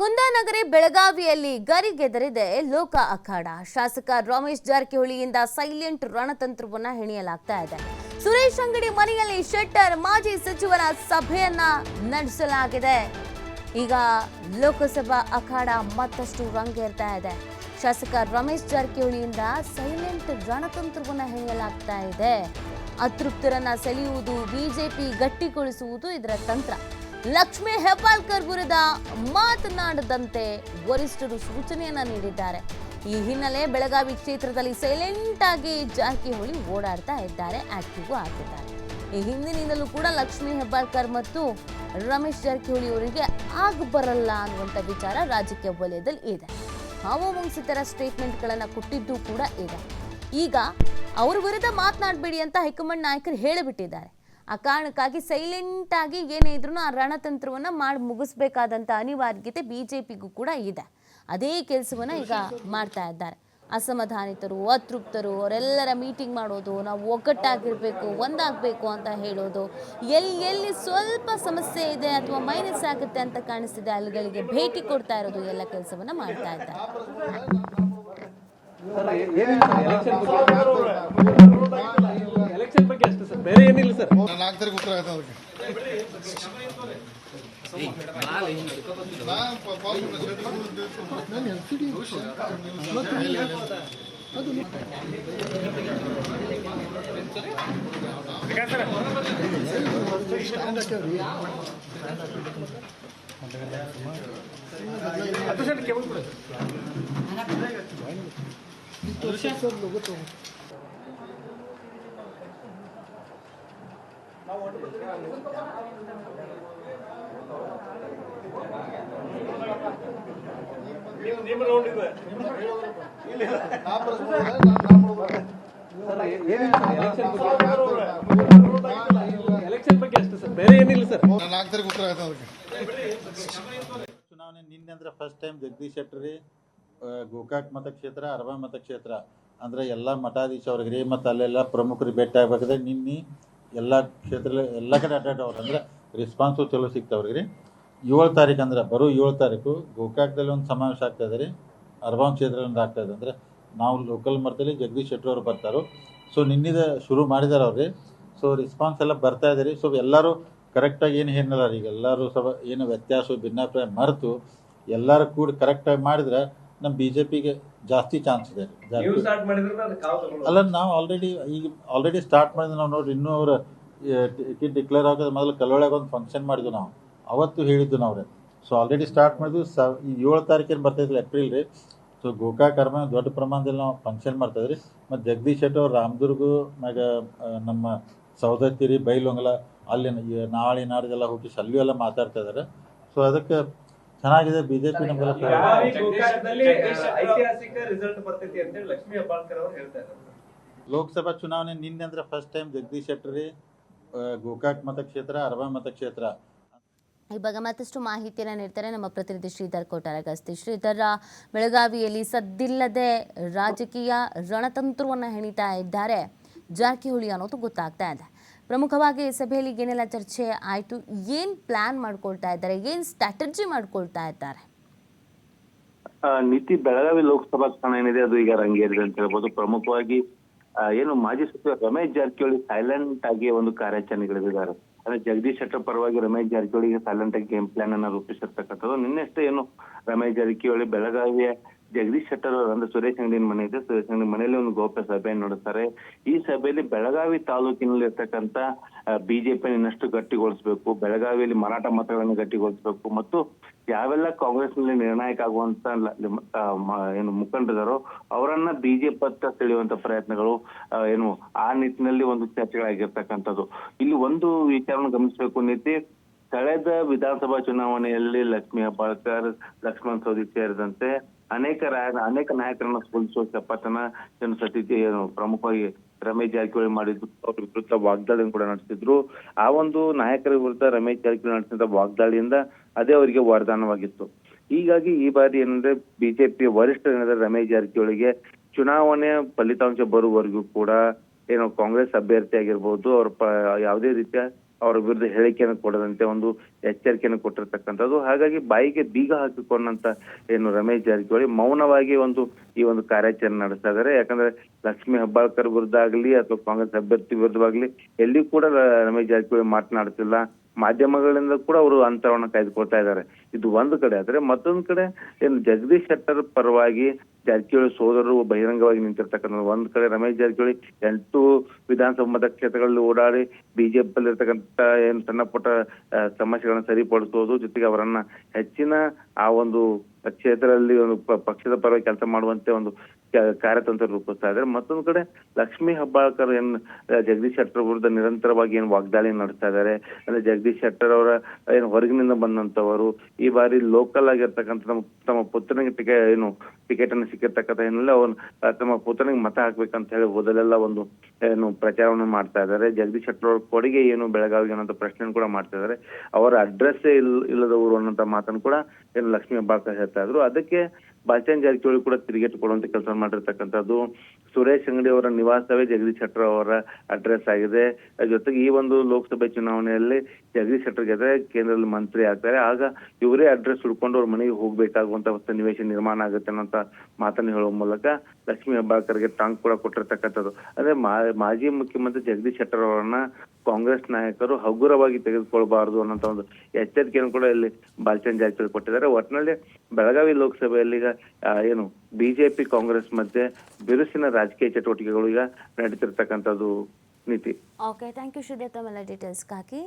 ಕುಂದಾನಗರಿ ಬೆಳಗಾವಿಯಲ್ಲಿ ಗರಿಗೆದರಿದೆ ಲೋಕ ಅಖಾಡ. ಶಾಸಕ ರಮೇಶ್ ಜಾರಕಿಹೊಳಿಯಿಂದ ಸೈಲೆಂಟ್ ರಣತಂತ್ರವನ್ನ ಹೆಣೆಯಲಾಗ್ತಾ ಇದೆ. ಸುರೇಶ್ ಅಂಗಡಿ ಮನೆಯಲ್ಲಿ ಶೆಟ್ಟರ್ ಮಾಜಿ ಸಚಿವರ ಸಭೆಯನ್ನ ನಡೆಸಲಾಗಿದೆ. ಈಗ ಲೋಕಸಭಾ ಅಖಾಡ ಮತ್ತಷ್ಟು ರಂಗೇರ್ತಾ ಇದೆ. ಶಾಸಕ ರಮೇಶ್ ಜಾರಕಿಹೊಳಿಯಿಂದ ಸೈಲೆಂಟ್ ರಣತಂತ್ರವನ್ನ ಹೆಣೆಯಲಾಗ್ತಾ ಇದೆ. ಅತೃಪ್ತರನ್ನ ಸೆಳೆಯುವುದು ಬಿಜೆಪಿ ಗಟ್ಟಿಗೊಳಿಸುವುದು ಇದರ ತಂತ್ರ. ಲಕ್ಷ್ಮೀ ಹೆಬ್ಬಾಳ್ಕರ್ ವಿರುದ್ಧ ಮಾತನಾಡದಂತೆ ವರಿಷ್ಠರು ಸೂಚನೆಯನ್ನ ನೀಡಿದ್ದಾರೆ. ಈ ಹಿನ್ನೆಲೆ ಬೆಳಗಾವಿ ಕ್ಷೇತ್ರದಲ್ಲಿ ಸೈಲೆಂಟ್ ಆಗಿ ಜಾರಕಿಹೊಳಿ ಓಡಾಡ್ತಾ ಇದ್ದಾರೆ ಆಕ್ಟಿವ್ ಆಗಿದ್ದಾರೆ ಈ ಹಿಂದಿನಿಂದಲೂ ಕೂಡ ಲಕ್ಷ್ಮೀ ಹೆಬ್ಬಾಳ್ಕರ್ ಮತ್ತು ರಮೇಶ್ ಜಾರಕಿಹೊಳಿ ಅವರಿಗೆ ಆಗ ಬರಲ್ಲ ಅನ್ನುವಂಥ ವಿಚಾರ ರಾಜಕೀಯ ವಲಯದಲ್ಲಿ ಇದೆ. ಹಾವು ಸ್ಟೇಟ್ಮೆಂಟ್ ಸ್ಟೇಟ್ಮೆಂಟ್ಗಳನ್ನು ಕೊಟ್ಟಿದ್ದು ಕೂಡ ಇದೆ. ಈಗ ಅವ್ರ ವಿರುದ್ಧ ಮಾತನಾಡಬೇಡಿ ಅಂತ ಹೈಕಮಾಂಡ್ ನಾಯಕರು ಹೇಳಿಬಿಟ್ಟಿದ್ದಾರೆ. ಆ ಕಾರಣಕ್ಕಾಗಿ ಸೈಲೆಂಟ್ ಆಗಿ ಏನೇ ಇದ್ರೂ ಆ ರಣತಂತ್ರವನ್ನ ಮಾಡಿ ಮುಗಿಸ್ಬೇಕಾದಂಥ ಅನಿವಾರ್ಯತೆ ಬಿಜೆಪಿಗೂ ಕೂಡ ಇದೆ. ಅದೇ ಕೆಲಸವನ್ನ ಈಗ ಮಾಡ್ತಾ ಇದ್ದಾರೆ. ಅಸಮಾಧಾನಿತರು, ಅತೃಪ್ತರು, ಅವರೆಲ್ಲರ ಮೀಟಿಂಗ್ ಮಾಡೋದು, ನಾವು ಒಗ್ಗಟ್ಟಾಗಿರ್ಬೇಕು, ಒಂದಾಗಬೇಕು ಅಂತ ಹೇಳೋದು ಎಲ್ಲಿ ಎಲ್ಲಿ ಸ್ವಲ್ಪ ಸಮಸ್ಯೆ ಇದೆ ಅಥವಾ ಮೈನಸ್ ಆಗುತ್ತೆ ಅಂತ ಕಾಣಿಸ್ತಿದೆ, ಅಲ್ಲಿಗಳಿಗೆ ಭೇಟಿ ಕೊಡ್ತಾ ಇರೋದು ಎಲ್ಲ ಕೆಲಸವನ್ನ ಮಾಡ್ತಾ ಇದ್ದಾರೆ. ಬೇರೆ ಏನಿಲ್ಲ ಸರ್. ನಾನು ನಾಲ್ಕು ತಾರೀಕು ಉತ್ತರ ಆಯ್ತು ಅದಕ್ಕೆ. ನಾನು ಪ- ಪಾಸ್ ನಾನು LCD ನಾ ಬರ್ಸ್ಬಿಡ್ದೆ, ನಾನು ಮಾಡ್ಬಿಡ್ದೆ. ಎಲೆಕ್ಷನ್ ಬಗ್ಗೆ ಅಷ್ಟೇ ಸರ್. ಬೇರೆ ಏನಿಲ್ಲ ಸರ್. ನಾಲ್ಕು ತಾರೀಕು ಉತ್ತರ ಆಯ್ತು ಚುನಾವಣೆ ನಿನ್ನೆ ಅಂದ್ರೆ ಫಸ್ಟ್ ಟೈಮ್ ಜಗದೀಶ್ ಶೆಟ್ಟರಿ ರೀ ಗೋಕಾಕ್ ಮತಕ್ಷೇತ್ರ ಅರಬಾ ಮತಕ್ಷೇತ್ರ. ಅಂದ್ರೆ ಎಲ್ಲಾ ಮಠಾಧೀಶ ಅವ್ರಿಗೆ ರೀ ಮತ್ತು ಅಲ್ಲೆಲ್ಲ ಪ್ರಮುಖರಿಗೆ ಭೇಟಿ ಆಗ್ಬೇಕಾದ್ರೆ ನಿನ್ನೆ ಎಲ್ಲ ಕ್ಷೇತ್ರದಲ್ಲಿ ಎಲ್ಲ ಕಡೆ ಅಡ್ಡಾಡವ್ರು ಅಂದ್ರೆ ರೆಸ್ಪಾನ್ಸು ಚಲೋ ಸಿಗ್ತಾವ್ರಿ ರೀ. ಏಳು ತಾರೀಕು ಅಂದ್ರೆ ಬರೋ ಏಳು ತಾರೀಕು ಗೋಕಾಕದಲ್ಲಿ ಒಂದು ಸಮಾವೇಶ ಆಗ್ತಾ ಇದೆ ರೀ. ಅರ್ಬಾನ್ ಕ್ಷೇತ್ರದಲ್ಲಿ ಒಂದು ಆಗ್ತಾ ಇದೆ. ಅಂದ್ರೆ ನಾವು ಲೋಕಲ್ ಮಟ್ಟದಲ್ಲಿ ಜಗದೀಶ್ ಶೆಟ್ಟರ್ ಅವರು ಬರ್ತಾರೋ. ಸೊ ನಿನ್ನಿದ ಶುರು ಮಾಡಿದಾರೆ ಅವ್ರಿ ಸೊ ರೆಸ್ಪಾನ್ಸ್ ಎಲ್ಲ ಬರ್ತಾ ಇದೆ ರೀ. ಸೊ ಎಲ್ಲರೂ ಕರೆಕ್ಟಾಗಿ ಏನು ಹೇಳಲ್ಲ ಈಗ ಎಲ್ಲರೂ ಸಭ ಏನು ವ್ಯತ್ಯಾಸ, ಭಿನ್ನಾಭಿಪ್ರಾಯ ಮರೆತು ಎಲ್ಲರೂ ಕೂಡ ಕರೆಕ್ಟಾಗಿ ಮಾಡಿದ್ರೆ ನಮ್ಮ ಬಿ ಜೆ ಪಿಗೆ ಜಾಸ್ತಿ ಚಾನ್ಸ್ ಇದೆ. ರೀ. ಅಲ್ಲ ನಾವು ಆಲ್ರೆಡಿ ಈಗ ಆಲ್ರೆಡಿ ಸ್ಟಾರ್ಟ್ ಮಾಡಿದ್ವಿ ನಾವು ನೋಡ್ರಿ ಇನ್ನೂ ಅವ್ರು ಟಿಕೆಟ್ ಡಿಕ್ಲೇರ್ ಆಗೋದು ಮೊದಲು ಕಲ್ಲೊಳಗೆ ಒಂದು ಫಂಕ್ಷನ್ ಮಾಡಿದ್ವಿ ನಾವು. ಅವತ್ತು ಹೇಳಿದ್ದು ನಾವು ಸೊ ಆಲ್ರೆಡಿ ಸ್ಟಾರ್ಟ್ ಮಾಡಿದ್ವಿ ಸ ಈ ಏಳು ತಾರೀಕೇನು ಬರ್ತೈತಿಲ್ಲ ಏಪ್ರಿಲ್ ರೀ. ಸೊ ಗೋಕಾಕರ್ಮ ದೊಡ್ಡ ಪ್ರಮಾಣದಲ್ಲಿ ನಾವು ಫಂಕ್ಷನ್ ಮಾಡ್ತಾಯಿದ್ರಿ. ರೀ ಮತ್ತು ಜಗದೀಶ್ ಶೆಟ್ಟಿ ಅವ್ರು ರಾಮದುರ್ಗ ಮ್ಯಾಗ ನಮ್ಮ ಸೌದತ್ತಿರಿ ಬೈಲೊಂಗಲ ಅಲ್ಲಿ ನಾಳೆ ನಾಡ್ದೆಲ್ಲ ಹುಟ್ಟಿಸಿ ಅಲ್ಲಿ ಎಲ್ಲ ಮಾತಾಡ್ತಾ ಇದ್ದಾರೆ ಸೊ ಅದಕ್ಕೆ ಚೆನ್ನಾಗಿದೆ ಬಿಜೆಪಿ ನಮಗೆಲ್ಲ ಐತಿಹಾಸಿಕ ರಿಸಲ್ಟ್ ಬರ್ತೈತಿ ಅಂತ ಹೇಳಿ ಲಕ್ಷ್ಮೀ ಹೆಬ್ಬಾಳ್ಕರ್ ಅವರು ಹೇಳ್ತಾ ಇದ್ದಾರೆ ಲೋಕಸಭಾ ಚುನಾವಣೆ ನಿನ್ನೆ ಅಂದ್ರೆ ಫಸ್ಟ್ ಟೈಮ್ ಜಗದೀಶ್ ಶೆಟ್ಟರಿ ಗೋಕಾಕ್ ಮತಕ್ಷೇತ್ರ ಅರಬಾ ಮತಕ್ಷೇತ್ರ. ಈ ಬಗ್ಗೆ ಮತ್ತಷ್ಟು ಮಾಹಿತಿಯನ್ನು ನೀಡ್ತಾರೆ ನಮ್ಮ ಪ್ರತಿನಿಧಿ ಶ್ರೀಧರ್ ಕೋಟಾರ ಗಸ್ತಿ ಶ್ರೀಧರ್ ಬೆಳಗಾವಿಯಲ್ಲಿ ಸದ್ದಿಲ್ಲದೆ ರಾಜಕೀಯ ರಣತಂತ್ರವನ್ನು ಹೆಣಿತಾ ಇದ್ದಾರೆ. ಜಾರಕಿಹೊಳಿ ಅನ್ನೋದು ಗೊತ್ತಾಗ್ತಾ ಇದೆ. ಪ್ರಮುಖವಾಗಿ ಈ ಸಭೆಯಲ್ಲಿ ಏನೆಲ್ಲ ಚರ್ಚೆ ಆಯಿತು, ಏನು ಪ್ಲಾನ್ ಮಾಡ್ಕೊಳ್ತಾ ಇದ್ದಾರೆ, ಏನು ಸ್ಟ್ರಾಟಜಿ ಮಾಡ್ಕೊಳ್ತಾ ಇದ್ದಾರೆ? ನೀತಿ ಬೆಳಗಾವಿ ಲೋಕಸಭಾ ಸ್ಥಾನ ಏನಿದೆ, ಅದು ಈಗ ರಂಗೇರಿದೆ ಅಂತ ಹೇಳ್ಬೋದು. ಪ್ರಮುಖವಾಗಿ ಏನು ಮಾಜಿ ಸಚಿವ ರಮೇಶ್ ಜಾರಕಿಹೊಳಿ ಸೈಲೆಂಟ್ ಆಗಿ ಒಂದು ಕಾರ್ಯಾಚರಣೆಗಳಿದ್ದಾರೆ ಅಂದ್ರೆ ಜಗದೀಶ್ ಶೆಟ್ಟರ್ ಪರವಾಗಿ ರಮೇಶ್ ಜಾರಕಿಹೊಳಿಗೆ ಸೈಲೆಂಟ್ ಆಗಿ ಗೇಮ್ ಪ್ಲಾನ್ ಅನ್ನ ರೂಪಿಸಿರ್ತಕ್ಕಂಥದ್ದು. ನಿನ್ನೆಷ್ಟೇ ಏನು ರಮೇಶ್ ಜಾರಕಿಹೊಳಿ ಬೆಳಗಾವಿಯ ಜಗದೀಶ್ ಶೆಟ್ಟರ್ ಅವರು ಅಂದ್ರೆ ಸುರೇಶ್ ಅಂಗಡಿನ ಮನೆ ಇದೆ. ಸುರೇಶ್ ಅಂಗಡಿ ಮನೆಯಲ್ಲಿ ಒಂದು ಗೋಪ್ಯ ಸಭೆಯನ್ನು ನಡೆಸ್ತಾರೆ. ಈ ಸಭೆಯಲ್ಲಿ ಬೆಳಗಾವಿ ತಾಲೂಕಿನಲ್ಲಿ ಇರ್ತಕ್ಕಂತ ಬಿಜೆಪಿ ಇನ್ನಷ್ಟು ಗಟ್ಟಿಗೊಳಿಸಬೇಕು, ಬೆಳಗಾವಿಯಲ್ಲಿ ಮರಾಠ ಮತಗಳನ್ನು ಗಟ್ಟಿಗೊಳಿಸಬೇಕು ಮತ್ತು ಯಾವೆಲ್ಲ ಕಾಂಗ್ರೆಸ್ನಲ್ಲಿ ನಿರ್ಣಾಯಕ ಆಗುವಂತ ಏನು ಮುಖಂಡರು ಅವರನ್ನ ಬಿಜೆಪಿ ಹತ್ತ ಸೆಳೆಯುವಂತ ಪ್ರಯತ್ನಗಳು ಏನು ಆ ನಿಟ್ಟಿನಲ್ಲಿ ಒಂದು ಚರ್ಚೆಗಳಾಗಿರ್ತಕ್ಕಂಥದ್ದು. ಇಲ್ಲಿ ಒಂದು ವಿಚಾರವನ್ನು ಗಮನಿಸಬೇಕು. ನೀತಿ ಕಳೆದ ವಿಧಾನಸಭಾ ಚುನಾವಣೆಯಲ್ಲಿ ಲಕ್ಷ್ಮೀ ಹೆಬ್ಬಾಳ್ಕರ್ ಲಕ್ಷ್ಮಣ್ ಸವದಿ ಸೇರಿದಂತೆ ಅನೇಕ ರಾಯ ಅನೇಕ ನಾಯಕರನ್ನ ಸೋಲಿಸುವ ಚಪ್ಪಟನ ಏನು ಸತೀತಿ ಏನು ಪ್ರಮುಖವಾಗಿ ರಮೇಶ್ ಜಾರಕಿಹೊಳಿ ಮಾಡಿದ್ರು. ಅವ್ರ ವಿರುದ್ಧ ವಾಗ್ದಾಳಿ ಕೂಡ ನಡೆಸಿದ್ರು. ಆ ಒಂದು ನಾಯಕರ ವಿರುದ್ಧ ರಮೇಶ್ ಜಾರಕಿಹೊಳಿ ನಡೆಸಿದ ವಾಗ್ದಾಳಿಯಿಂದ ಅದೇ ಅವರಿಗೆ ವರದಾನವಾಗಿತ್ತು. ಹೀಗಾಗಿ ಈ ಬಾರಿ ಏನಂದ್ರೆ ಬಿಜೆಪಿ ವರಿಷ್ಠ ಏನಂದ್ರೆ ರಮೇಶ್ ಜಾರಕಿಹೊಳಿಗೆ ಚುನಾವಣೆ ಫಲಿತಾಂಶ ಬರುವವರೆಗೂ ಕೂಡ ಏನು ಕಾಂಗ್ರೆಸ್ ಅಭ್ಯರ್ಥಿ ಆಗಿರ್ಬೋದು, ಅವ್ರ ಯಾವುದೇ ರೀತಿಯ ಅವರ ವಿರುದ್ಧ ಹೇಳಿಕೆಯನ್ನು ಕೊಡದಂತೆ ಒಂದು ಎಚ್ಚರಿಕೆಯನ್ನು ಕೊಟ್ಟಿರ್ತಕ್ಕಂಥದ್ದು. ಹಾಗಾಗಿ ಬಾಯಿಗೆ ಬೀಗ ಹಾಕಿಕೊಂಡಂತ ಏನು ರಮೇಶ್ ಜಾರಕಿಹೊಳಿ ಮೌನವಾಗಿ ಒಂದು ಈ ಒಂದು ಕಾರ್ಯಾಚರಣೆ ನಡೆಸ್ತಾ ಇದ್ದಾರೆ. ಯಾಕಂದ್ರೆ ಲಕ್ಷ್ಮಿ ಹೆಬ್ಬಾಳ್ಕರ್ ವಿರುದ್ಧ ಆಗಲಿ ಅಥವಾ ಕಾಂಗ್ರೆಸ್ ಅಭ್ಯರ್ಥಿ ವಿರುದ್ಧವಾಗ್ಲಿ ಎಲ್ಲಿ ಕೂಡ ರಮೇಶ್ ಜಾರಕಿಹೊಳಿ ಮಾತನಾಡ್ತಿಲ್ಲ. ಮಾಧ್ಯಮಗಳಿಂದ ಕೂಡ ಅವರು ಅಂತರವನ್ನು ಕಾಯ್ದುಕೊಳ್ತಾ ಇದ್ದಾರೆ. ಇದು ಒಂದು ಕಡೆ ಆದ್ರೆ ಮತ್ತೊಂದು ಕಡೆ ಏನು ಜಗದೀಶ್ ಶೆಟ್ಟರ್ ಪರವಾಗಿ ಜಾರಕಿಹೊಳಿ ಸೋದರರು ಬಹಿರಂಗವಾಗಿ ನಿಂತಿರ್ತಕ್ಕಂಥ ಒಂದ್ ಕಡೆ ರಮೇಶ್ ಜಾರಕಿಹೊಳಿ, ಎಂಟು ವಿಧಾನಸಭಾ ಮತಕ್ಷೇತ್ರಗಳಲ್ಲಿ ಓಡಾಡಿ ಬಿಜೆಪಿ ಇರ್ತಕ್ಕಂಥ ಏನು ಸಣ್ಣ ಪುಟ್ಟ ಸಮಸ್ಯೆಗಳನ್ನ ಸರಿಪಡಿಸೋದು, ಜೊತೆಗೆ ಅವರನ್ನ ಹೆಚ್ಚಿನ ಆ ಒಂದು ಕ್ಷೇತ್ರದಲ್ಲಿ ಒಂದು ಪಕ್ಷದ ಪರವಾಗಿ ಕೆಲಸ ಮಾಡುವಂತೆ ಒಂದು ಕಾರ್ಯತಂತ್ರ ರೂಪಿಸ್ತಾ ಇದ್ದಾರೆ. ಮತ್ತೊಂದು ಕಡೆ ಲಕ್ಷ್ಮೀ ಹಬ್ಬಾಳ್ಕರ್ ಏನ್ ಜಗದೀಶ್ ಶೆಟ್ಟರ್ ವಿರುದ್ಧ ನಿರಂತರವಾಗಿ ಏನು ವಾಗ್ದಾಳಿ ನಡೆಸ್ತಾ ಇದ್ದಾರೆ. ಅಂದ್ರೆ ಜಗದೀಶ್ ಶೆಟ್ಟರ್ ಅವರ ಏನು ಹೊರಗಿನಿಂದ ಬಂದಂತವರು ಈ ಬಾರಿ ಲೋಕಲ್ ಆಗಿರ್ತಕ್ಕಂಥ ತಮ್ಮ ಪುತ್ರನಿಗೆ ಟಿಕೆಟ್ ಏನು ಟಿಕೆಟ್ ಅನ್ನು ಸಿಕ್ಕಿರ್ತಕ್ಕಂಥ ಏನಿಲ್ಲ ಅವನು ತಮ್ಮ ಪುತ್ರನಿಗೆ ಮತ ಹಾಕ್ಬೇಕಂತ ಹೇಳಿ ಓದಲೆಲ್ಲ ಒಂದು, ಏನು ಪ್ರಚಾರವನ್ನು ಮಾಡ್ತಾ ಇದ್ದಾರೆ. ಜಗದೀಶ್ ಶೆಟ್ಟರ್ ಅವ್ರ ಕೊಡುಗೆ ಏನು ಬೆಳಗಾವಿಗೆ ಅನ್ನೋ ಪ್ರಶ್ನೆ ಕೂಡ ಮಾಡ್ತಾ ಇದ್ದಾರೆ. ಅವರ ಅಡ್ರೆಸ್ ಇಲ್, ಇಲ್ಲದವರು ಅನ್ನೋಂತ ಮಾತನ್ನು ಕೂಡ ಏನು ಲಕ್ಷ್ಮೀ ಹಬ್ಬಾಳ್ಕರ್ ಹೇಳ್ತಾ ಇದ್ರು. ಅದಕ್ಕೆ ಬಾಲ್ಚಂದ್ ಜಾರಕಿಹೊಳಿ ಕೂಡ ತಿರುಗೇಟು ಕೊಡುವಂತ ಕೆಲಸ ಮಾಡಿರ್ತಕ್ಕಂಥದ್ದು. ಸುರೇಶ್ ಅಂಗಡಿ ಅವರ ನಿವಾಸವೇ ಜಗದೀಶ್ ಶೆಟ್ಟರ್ ಅವರ ಅಡ್ರೆಸ್ ಆಗಿದೆ. ಜೊತೆಗೆ ಈ ಒಂದು ಲೋಕಸಭೆ ಚುನಾವಣೆಯಲ್ಲಿ ಜಗದೀಶ್ ಶೆಟ್ಟರ್ ಜೊತೆ ಕೇಂದ್ರದಲ್ಲಿ ಮಂತ್ರಿ ಆಗ್ತಾರೆ. ಆಗ ಇವರೇ ಅಡ್ರೆಸ್ ಹುಡ್ಕೊಂಡು ಅವ್ರ ಮನೆಗೆ ಹೋಗ್ಬೇಕಾಗುವಂತ ಸನ್ನಿವೇಶ ನಿರ್ಮಾಣ ಆಗುತ್ತೆ ಅನ್ನೋಂತ ಮಾತನ್ನು ಹೇಳುವ ಮೂಲಕ ಲಕ್ಷ್ಮೀ ಹೆಬ್ಬಾಳ್ಕರ್ಗೆ ಟಾಂಗ್ ಕೂಡ ಕೊಟ್ಟಿರ್ತಕ್ಕಂಥದ್ದು. ಅಂದ್ರೆ ಮಾಜಿ ಮುಖ್ಯಮಂತ್ರಿ ಜಗದೀಶ್ ಶೆಟ್ಟರ್ ಅವರನ್ನ ಕಾಂಗ್ರೆಸ್ ನಾಯಕರು ಹಗುರವಾಗಿ ತೆಗೆದುಕೊಳ್ಬಾರದು ಅನ್ನೋಂತ ಒಂದು ಎಚ್ಚರಿಕೆಯನ್ನು ಕೂಡ ಇಲ್ಲಿ ಬಾಲಚಂದ್ರ ಜಾರಕಿಹೊಳಿ ಕೊಟ್ಟಿದ್ದಾರೆ. ಒಟ್ಟಿನಲ್ಲಿ ಬೆಳಗಾವಿ ಲೋಕಸಭೆಯಲ್ಲಿ ಈಗ ಏನು ಬಿಜೆಪಿ ಕಾಂಗ್ರೆಸ್ ಮಧ್ಯೆ ಬಿರುಸಿನ ರಾಜಕೀಯ ಚಟುವಟಿಕೆಗಳು ಈಗ ನಡೀತಿರ್ತಕ್ಕಂಥದ್ದು ನೀತಿ. ಓಕೆ ಥ್ಯಾಂಕ್ ಯು ಶ್ರೀದೇವ್ ತಮ್ಮೆಲ್ಲ ಡೀಟೇಲ್ಸ್ಗಾಗಿ